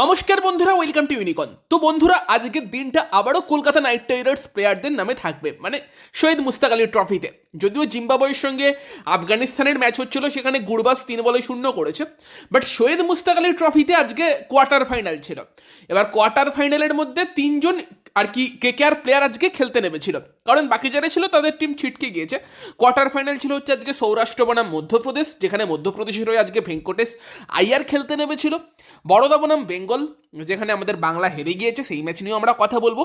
নমস্কার বন্ধুরা welcome to ইউনিকন তো বন্ধুরা, আজকের দিনটা আবারও কলকাতা নাইট রাইডার্স প্লেয়ারদের নামে থাকবে মানে শহীদ মুস্তাক আলীর ট্রফিতে যদিও জিম্বাবয়ের সঙ্গে আফগানিস্তানের ম্যাচ হচ্ছিল, সেখানে গুরবাস তিন বলে শূন্য করেছে। বাট শহীদ মুস্তাক আলীর ট্রফিতে আজকে কোয়ার্টার ফাইনাল ছিল। এবার কোয়ার্টার ফাইনালের মধ্যে তিনজন আর কি কে কে আর প্লেয়ার আজকে খেলতে নেমেছিল। কারণ বাকি যারা ছিল, তাদের টিম ছিটকে গিয়েছে। কোয়ার্টার ফাইনাল ছিল হচ্ছে আজকে সৌরাষ্ট্র বনাম মধ্যপ্রদেশ, যেখানে মধ্যপ্রদেশের হয়ে আজকে ভেঙ্কটেশ আইয়ার খেলতে নেমেছিল। বড়দা বনাম বেঙ্গল, যেখানে আমাদের বাংলা হেরে গিয়েছে, সেই ম্যাচ নিয়েও আমরা কথা বলব।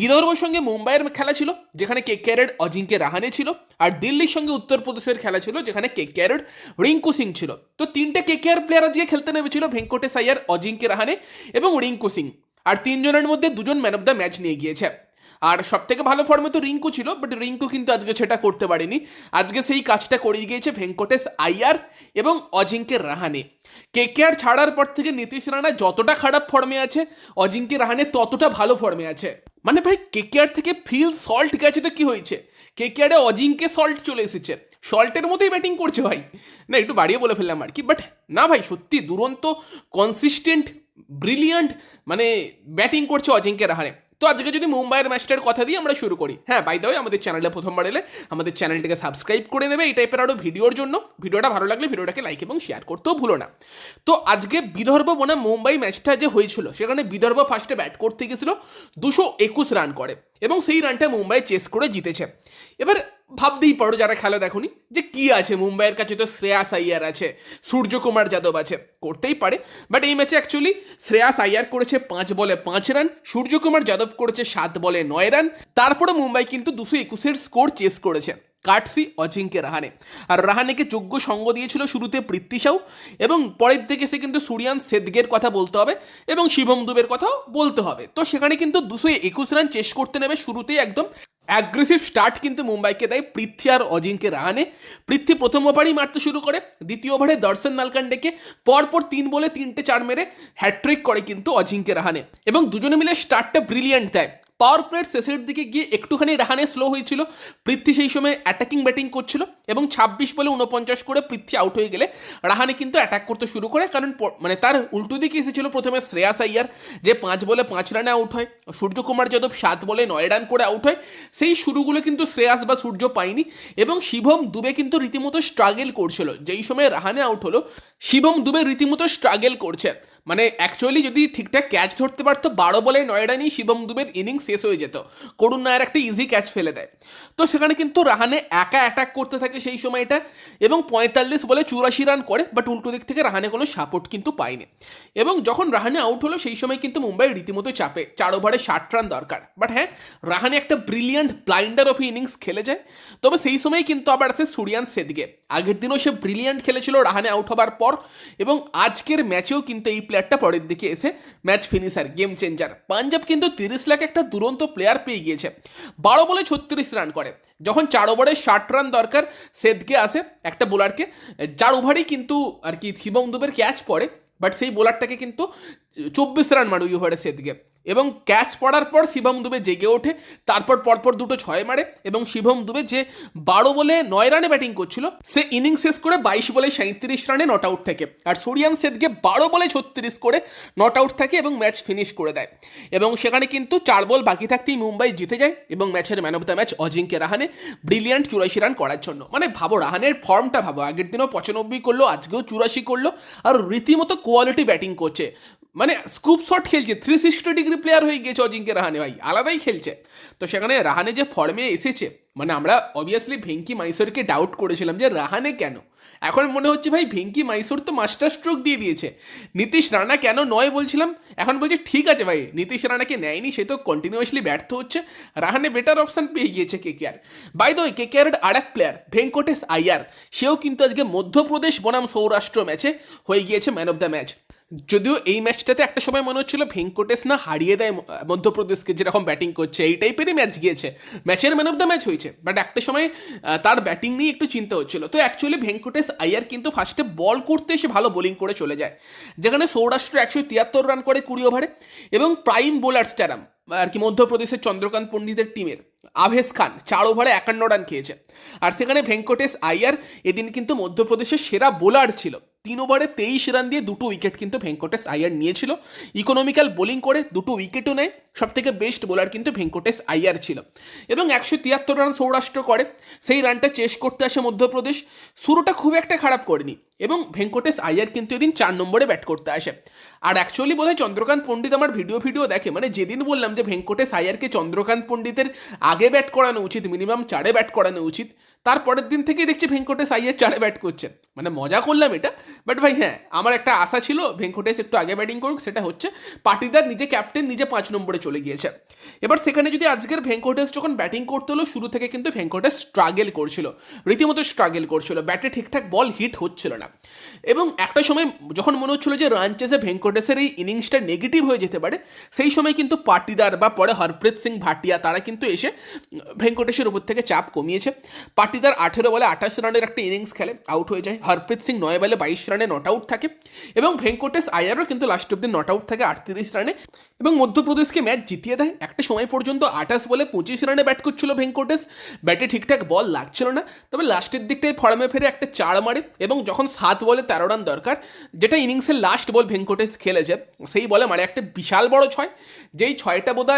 বিদর্ভর সঙ্গে মুম্বাইয়ের খেলা ছিল, যেখানে কে কেয়ারের অজিঙ্কে রাহানে ছিল। আর দিল্লির সঙ্গে উত্তরপ্রদেশের খেলা ছিল, যেখানে কে কেয়ারের রিঙ্কু সিং ছিল। তো তিনটে কে কেয়ার প্লেয়ার আজকে খেলতে নেমেছিল, ভেঙ্কটেশ আইয়ার অজিঙ্কে রাহানে এবং রিঙ্কু সিং। আর তিনজনের মধ্যে দুজন ম্যান অফ দ্য ম্যাচ নিয়ে গিয়েছে। আর সব থেকে ভালো ফর্মে তো রিঙ্কু ছিল বাট রিঙ্কু কিন্তু আজকে সেটা করতে পারেনি। আজকে সেই কাজটা করিয়ে গিয়েছে ভেঙ্কটেশ আইয়ার এবং অজিঙ্কে রাহানে। কে কে আর ছাড়ার পর থেকে নীতিশ রানা যতটা খারাপ ফর্মে আছে অজিঙ্কে রাহানে ততটা ভালো ফর্মে আছে। মানে ভাই কে কে আর থেকে ফিল সল্ট গেছে তো কি হয়েছে? কে কে আরে অজিঙ্কে সল্ট চলে এসেছে। সল্টের মতোই ব্যাটিং করছে ভাই। না, একটু বাড়িয়ে বলে ফেললাম আর কি বাট না ভাই, সত্যি দুরন্ত কনসিস্টেন্ট ব্রিলিয়ান্ট মানে ব্যাটিং করছে অজিঙ্কে রাহানে তো আজকে যদি মুম্বাইয়ের ম্যাচটার কথা দিয়ে আমরা শুরু করি। হ্যাঁ বাই দ্য আমাদের চ্যানেলে প্রথমবার এলে আমাদের চ্যানেলটিকে সাবস্ক্রাইব করে নেবে। এই টাইপের আরও ভিডিওর জন্য। ভিডিওটা ভালো লাগলে ভিডিওটাকে লাইক এবং শেয়ার করতেও ভুলো না। তো আজকে বিদর্ভ বনাম মুম্বাই ম্যাচটা যে হয়েছিল সেখানে বিদর্ভ ফার্স্টে ব্যাট করতে গেছিল দুশো একুশ রান করে এবং সেই রানটা মুম্বাই চেস করে জিতেছে। এবার ভাবতেই পারো যারা খেলা, দেখুনি, যে কি আছে? মুম্বাইয়ের কাছে তো শ্রেয়াস আইয়ার আছে, সূর্যকুমার যাদব আছে, করতেই পারে। বাট এই ম্যাচে অ্যাকচুয়ালি শ্রেয়াস আইয়ার করেছে পাঁচ বলে পাঁচ রান সূর্যকুমার যাদব করেছে সাত বলে নয় রান তারপরে মুম্বাই কিন্তু দুশো একুশের স্কোর চেস করেছে, কাটসি অজিঙ্কে রাহানে। আর রাহানেকে যোগ্য সঙ্গ দিয়েছিল শুরুতে পৃথ্বী সাউ, এবং পরের থেকে সে কিন্তু সুরিয়ান সেদগের কথা বলতে হবে, এবং শিবম দুবের কথাও বলতে হবে। তো সেখানে কিন্তু দুশো একুশ রান চেস করতে নেবে শুরুতেই একদম অ্যাগ্রেসিভ স্টার্ট কিন্তু মুম্বাইকে দেয় পৃথ্বী আর অজিঙ্কে রাহানে পৃথ্বী প্রথম ওভারেই মারতে শুরু করে, দ্বিতীয় ওভারে দর্শন নালকান্ডেকে পরপর তিন বলে তিনটে চার মেরে হ্যাট্রিক করে কিন্তু অজিঙ্কে রাহানে এবং দুজনে মিলে স্টার্টটা ব্রিলিয়ান্ট দেয়। পাওয়ার প্লেট শেষের দিকে গিয়ে একটুখানি রাহানে স্লো হয়েছিল। পৃথ্বী সেই সময় অ্যাটাকিং ব্যাটিং করছিল এবং ছাব্বিশ বলে উনপঞ্চাশ করে পৃথ্বী আউট হয়ে গেলে রাহানে কিন্তু অ্যাটাক করতে শুরু করে। কারণ মানে তার উল্টো দিকে এসেছিল প্রথমে শ্রেয়াস আইয়ার, যে পাঁচ বলে পাঁচ রানে আউট হয়। সূর্যকুমার যাদব সাত বলে নয় রান করে আউট হয়। সেই শুরুগুলো কিন্তু শ্রেয়াস বা সূর্য পায়নি এবং শিবম দুবে কিন্তু রীতিমতো স্ট্রাগেল করছিল। যেই সময় রাহানে আউট হলো শিবম দুবে রীতিমতো স্ট্রাগেল করছে। মানে অ্যাকচুয়ালি যদি ঠিকঠাক ক্যাচ ধরতে পারতো, বারো বলে নয় রানই শিবম দুবের ইনিংস শেষ হয়ে যেত। করুণ নায়ার একটা ইজি ক্যাচ ফেলে দেয়। তো সেখানে কিন্তু রাহানে একা অ্যাটাক করতে থাকে সেই সময়টা এবং পঁয়তাল্লিশ বলে চুরাশি রান করে বাট উল্টো দিক থেকে রাহানে কোনো সাপোর্ট কিন্তু পায়নি। এবং যখন রাহানে আউট হলো, সেই সময় কিন্তু মুম্বাই রীতিমতো চাপে, চার ওভারে ষাট রান দরকার। বাট হ্যাঁ রাহানে একটা ব্রিলিয়ান্ট ব্লাইন্ডার অফ ইনিংস খেলে যায়। তবে সেই সময় কিন্তু আবার আছে সুরিয়ান সেদিকে। আগের দিনও সে ব্রিলিয়ান্ট খেলেছিল রাহানে আউট হবার পর এবং আজকের ম্যাচেও কিন্তু এই প্লেয়ারটা পরের দিকে এসে match finisher game changer Punjab কিন্তু তিরিশ লাখ একটা দুরন্ত প্লেয়ার পেয়ে গিয়েছে। বারো বলে ছত্রিশ রান করে। যখন চার ওভারে ষাট রান দরকার, সেদকে আসে একটা বোলারকে চার ওভারেই কিন্তু আর কি থিবম দুবের ক্যাচ পড়ে বাট সেই বোলারটাকে কিন্তু চব্বিশ রান মারে ওভারে সেদিকে। এবং ক্যাচ পড়ার পর শিবম দুবে জেগে ওঠে, তারপর পরপর দুটো ছয় মারে এবং শিবম দুবে যে বারো বলে নয় রানে ব্যাটিং করছিল, সে ইনিংস শেষ করে বাইশ বলে সাঁত্রিশ রানে নট আউট থাকে। আর সোরিয়ান সেদকে বারো বলে ছত্রিশ করে নট আউট থাকে এবং ম্যাচ ফিনিশ করে দেয়। এবং সেখানে কিন্তু চার বল বাকি থাকতেই মুম্বাই জিতে যায় এবং ম্যাচের man of the match Ajinkya Rahane brilliant চুরাশি রান করার জন্য। মানে ভাবো, রাহানের ফর্মটা ভাবো, আগের দিনও পঁচানব্বই করল, আজকেও চুরাশি করল, আর রীতিমতো কোয়ালিটি ব্যাটিং করছে। মানে স্কুপ শট খেলছে থ্রি সিক্সটি ডিগ্রি প্লেয়ার হয়ে গিয়েছে অজিঙ্কে রাহানে ভাই, আলাদাই খেলছে। তো সেখানে রাহানে যে ফর্মে এসেছে মানে আমরা অবভিয়াসলি ভেঙ্কি মাইসোরকে ডাউট করেছিলাম যে রাহানে কেন? এখন মনে হচ্ছে ভাই ভেঙ্কি মাইসোর তো মাস্টার স্ট্রোক দিয়ে দিয়েছে। নীতিশ রানা কেন নয় বলছিলাম? এখন বলছে ঠিক আছে ভাই, নীতিশ রানাকে নেয়নি, সে তো কন্টিনিউয়াসলি ব্যর্থ হচ্ছে। রাহানে বেটার অপশন পেয়ে গিয়েছে কে কে আর বাই দ্য কে কে আর এক প্লেয়ার ভেঙ্কটেশ আইয়ার সেও কিন্তু আজকে মধ্যপ্রদেশ বনাম সৌরাষ্ট্র ম্যাচে হয়ে গিয়েছে ম্যান অফ দ্য ম্যাচ যদিও এই ম্যাচটাতে একটা সময় মনে হচ্ছিল ভেঙ্কটেশ না হারিয়ে দেয় মধ্যপ্রদেশকে যেরকম ব্যাটিং করছে, এই টাইপেরই ম্যাচ গিয়েছে। ম্যাচের ম্যান অফ দ্য ম্যাচ হয়েছে বাট একটা সময় তার ব্যাটিং নিয়ে একটু চিন্তা হচ্ছিল। তো অ্যাকচুয়ালি ভেঙ্কটেশ আইয়ার কিন্তু ফার্স্টে বল করতে এসে ভালো বোলিং করে চলে যায়, যেখানে সৌরাষ্ট্র একশো তিয়াত্তর রান করে কুড়ি ওভারে এবং প্রাইম বোলার স্ট্যারাম আর কি মধ্যপ্রদেশের চন্দ্রকান্ত পণ্ডিতের টিমের আভেস খান চার ওভারে একান্ন রান খেয়েছে। আর সেখানে ভেঙ্কটেশ আইয়ার এদিন কিন্তু মধ্যপ্রদেশের সেরা বোলার ছিল। তিন ওভারে তেইশ রান দিয়ে দুটো উইকেট কিন্তু ভেঙ্কটেশ আইয়ার নিয়েছিল। ইকোনমিক্যাল বোলিং করে দুটো উইকেটও নেয়। সব থেকে বেস্ট বোলার কিন্তু ভেঙ্কটেশ আইয়ার ছিল। এবং একশো তিয়াত্তর রান সৌরাষ্ট্র করে। সেই রানটা চেস করতে আসে মধ্যপ্রদেশ। শুরুটা খুব একটা খারাপ করেনি এবং ভেঙ্কটেশ আইয়ার কিন্তু এদিন চার নম্বরে ব্যাট করতে আসে। আর অ্যাকচুয়ালি বোধ চন্দ্রকান্ত পণ্ডিত আমার ভিডিও ভিডিও দেখে মানে যেদিন বললাম যে ভেঙ্কটেশ আইয়ারকে চন্দ্রকান্ত পণ্ডিতের আগে ব্যাট করানো উচিত মিনিমাম চারে ব্যাট করানো উচিত তারপরের দিন থেকেই দেখছি ভেঙ্কটেশ আইয়ার চারে ব্যাট করছেন মানে মজা করলাম এটা বাট ভাই হ্যাঁ আমার একটা আশা ছিল ভেঙ্কটেশ একটু আগে ব্যাটিং করুক, সেটা হচ্ছে পাটিদার নিজে ক্যাপ্টেন নিজে পাঁচ নম্বরে চলে গিয়েছে। এবার সেখানে যদি আজকের ভেঙ্কটেশ যখন ব্যাটিং করতে হলো, শুরু থেকে কিন্তু ভেঙ্কটেশ স্ট্রাগেল করছিল, রীতিমতো স্ট্রাগেল করছিল ব্যাটে ঠিকঠাক বল হিট হচ্ছিল না। এবং একটা সময় যখন মনে হচ্ছিল যে রান চেসে ভেঙ্কটেশের এই ইনিংসটা নেগেটিভ হয়ে যেতে পারে, সেই সময় কিন্তু পাটিদার বা পরে হরপ্রীত সিং ভাটিয়া, তারা কিন্তু এসে ভেঙ্কটেশের উপর থেকে চাপ কমিয়েছে। পাটিদার আঠেরো বলে আঠাশ রানের একটা ইনিংস খেলে আউট হয়ে যায়। হরপ্রীত সিং নয় বলে বাইশ রানে নট আউট থাকে এবং ভেঙ্কটেশ আয়ারও কিন্তু লাস্ট অব্দি নট আউট থাকে আটত্রিশ রানে এবং মধ্যপ্রদেশকে ম্যাচ জিতিয়ে দেয়। একটা সময় পর্যন্ত আঠাশ বলে পঁচিশ রানে ব্যাট করছিল ভেঙ্কটেশ। ব্যাটে ঠিকঠাক বল লাগছিল না, তবে লাস্টের দিকটায় ফর্মে ফেরে একটা চার মারে এবং যখন সাত বলে তেরো রান দরকার, যেটা ইনিংসের লাস্ট বল ভেঙ্কটেশ খেলেছে, সেই বলে মানে একটা বিশাল বড় ছয়, যেই ছয়টা বোধ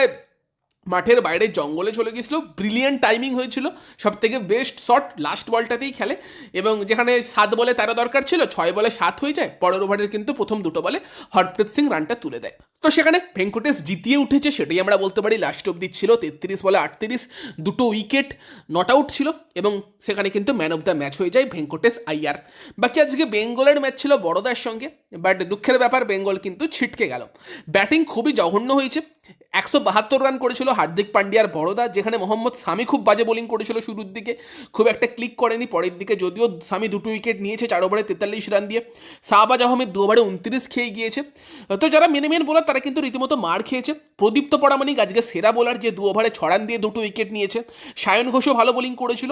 মাঠের বাইরে জঙ্গলে চলে গেছিল ব্রিলিয়ান্ট টাইমিং হয়েছিল। সব থেকে বেস্ট শট লাস্ট বলটাতেই খেলে। এবং যেখানে সাত বলে তেরো দরকার ছিল, ছয় বলে সাত হয়ে যায়। পরের ওভারের কিন্তু প্রথম দুটো বলে হরপ্রীত সিং রানটা তুলে দেয়। তো সেখানে ভেঙ্কটেশ জিতিয়ে উঠেছে, সেটাই আমরা বলতে পারি। লাস্ট অব্দি ছিল তেত্রিশ বলে আটত্রিশ, দুটো উইকেট নট আউট ছিল এবং সেখানে কিন্তু ম্যান অফ দ্য ম্যাচ হয়ে যায় ভেঙ্কটেশ আইয়ার। বাকি আজকে বেঙ্গলের ম্যাচ ছিল বড়দার সঙ্গে বাট দুঃখের ব্যাপার, বেঙ্গল কিন্তু ছিটকে গেল। ব্যাটিং খুবই জঘন্য হয়েছে। একশো বাহাত্তর রান করেছিল হার্দিক পান্ডিয়ার বড়দা, যেখানে মোহাম্মদ সামি খুব বাজে বোলিং করেছিল শুরুর দিকে। খুব একটা ক্লিক করেনি পরের দিকে, যদিও সামি দুটো উইকেট নিয়েছে, চার ওভারে তেতাল্লিশ রান দিয়ে। শাহবাজ আহমেদ দু ওভারে উনত্রিশ খেয়ে গিয়েছে। তো যারা মেনে মেন বোলার তারা কিন্তু রীতিমতো মার খেয়েছে। প্রদীপ্ত পরামানিক আজকে সেরা বোলার যে দু ওভারে ছড়ান দিয়ে দুটো উইকেট নিয়েছে। সায়ন ঘোষও ভালো বোলিং করেছিল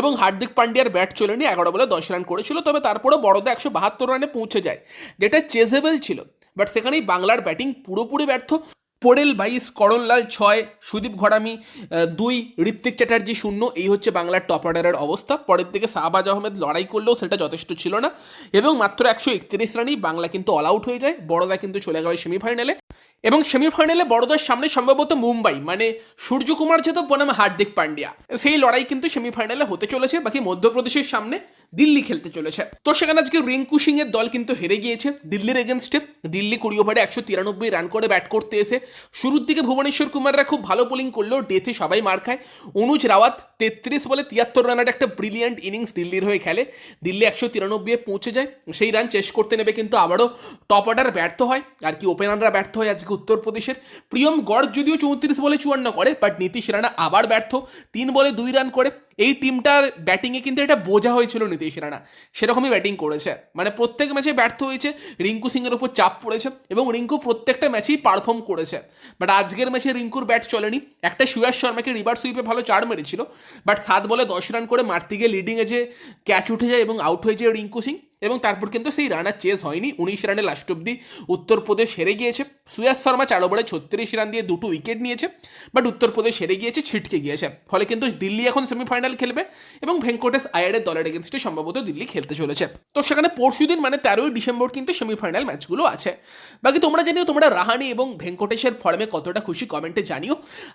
এবং হার্দিক পান্ডিয়ার ব্যাট চলেনি, এগারো বলে দশ রান করেছিল। তবে তারপরে বড়দা একশো বাহাত্তর রানে পৌঁছে যায়। যেটা চেজেবল ছিল। বাট সেখানেই বাংলার ব্যাটিং পুরোপুরি ব্যর্থ। পোড়েল বাইশ, করণলাল ছয়, সুদীপ ঘরামি দুই, ঋত্বিক চ্যাটার্জি শূন্য। এই হচ্ছে বাংলার টপ অর্ডারের অবস্থা। পরের দিকে শাহবাজ আহমেদ লড়াই করলেও সেটা যথেষ্ট ছিল না। এবং মাত্র একশো একত্রিশ রানেই বাংলা কিন্তু অল আউট হয়ে যায়। বড়দা কিন্তু চলে গেল সেমিফাইনালে এবং সেমিফাইনালে বড়দার সামনে সম্ভবত মুম্বাই মানে সূর্যকুমার যেত বনাম হার্দিক পান্ডিয়া। সেই লড়াই কিন্তু সেমিফাইনালে হতে চলেছে। বাকি মধ্যপ্রদেশের সামনে দিল্লি খেলতে চলেছে। তো সেখানে আজকে রিঙ্কু সিং এর দল কিন্তু হেরে গিয়েছে। দিল্লির এগেনস্টে দিল্লি কুড়ি ওভারে একশো তিরানব্বই রান করে ব্যাট করতে এসে শুরুর দিকে ভুবনেশ্বর কুমাররা খুব ভালো বোলিং করলেও ডেথে সবাই মার খায়। অনুজ রাওয়াত তেত্রিশ বলে তিয়াত্তর রানের একটা ব্রিলিয়ান্ট ইনিংস দিল্লির হয়ে খেলে। দিল্লি একশো তিরানব্বই পৌঁছে যায়। সেই রান চেস করতে নেবে কিন্তু আবারও টপ অর্ডার ব্যর্থ হয়। আর কি ওপেনাররা ব্যর্থ হয় আজকে উত্তরপ্রদেশের। প্রিয়ম গড় যদিও চৌত্রিশ বলে চুয়ান্ন করে বাট নীতিশ রানা আবার ব্যর্থ। তিন বলে দুই রান করে। এই টিমটার ব্যাটিংয়ে কিন্তু এটা বোঝা হয়েছিল নীতিশ রানা। সেরকমই ব্যাটিং করেছে। মানে প্রত্যেক ম্যাচে ব্যর্থ হয়েছে, রিঙ্কু সিংয়ের উপর চাপ পড়েছে এবং রিঙ্কু প্রত্যেকটা ম্যাচেই পারফর্ম করেছে। বাট আজকের ম্যাচে রিঙ্কুর ব্যাট চলেনি। একটা সুয়াস শর্মাকে রিভার সুইপে ভালো চার মেরেছিল। বাট সাত বলে দশ রান করে মারতে গিয়ে লিডিংয়ে যে ক্যাচ উঠে যায় এবং আউট হয়ে যায় রিঙ্কু সিং। এবং তারপর কিন্তু সেই রানার চেস হয়নি। উনিশ রানে লাস্ট অব্দি উত্তরপ্রদেশ হেরে গিয়েছে। সুয়াস শর্মা চার ওভারে ছত্রিশ রান দিয়ে দুটো উইকেট নিয়েছে বাট উত্তরপ্রদেশ হেরে গিয়েছে, ছিটকে গিয়েছে। ফলে কিন্তু দিল্লি এখন সেমিফাইনাল খেলবে এবং ভেঙ্কটেশ আয়ারের দলের এগেনস্টে সম্ভবত দিল্লি খেলতে চলেছে। তো সেখানে পরশু দিন মানে তেরোই ডিসেম্বর কিন্তু সেমিফাইনাল ম্যাচগুলো আছে। বাকি তোমরা জানিও, তোমরা রাহানি এবং ভেঙ্কটেশের ফর্মে কতটা খুশি কমেন্টে জানিও।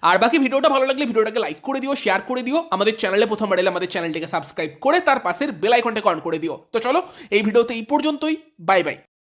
আর বাকি ভিডিওটা ভালো লাগলে ভিডিওটাকে লাইক করে দিও শেয়ার করে দিও। আমাদের চ্যানেলে প্রথমবার এলে আমাদের চ্যানেলটিকে সাবস্ক্রাইব করে তার পাশের বেল আইকনটাকে অন করে দিও। তো চলো এই ভিডিওতে এই পর্যন্তই বাই বাই।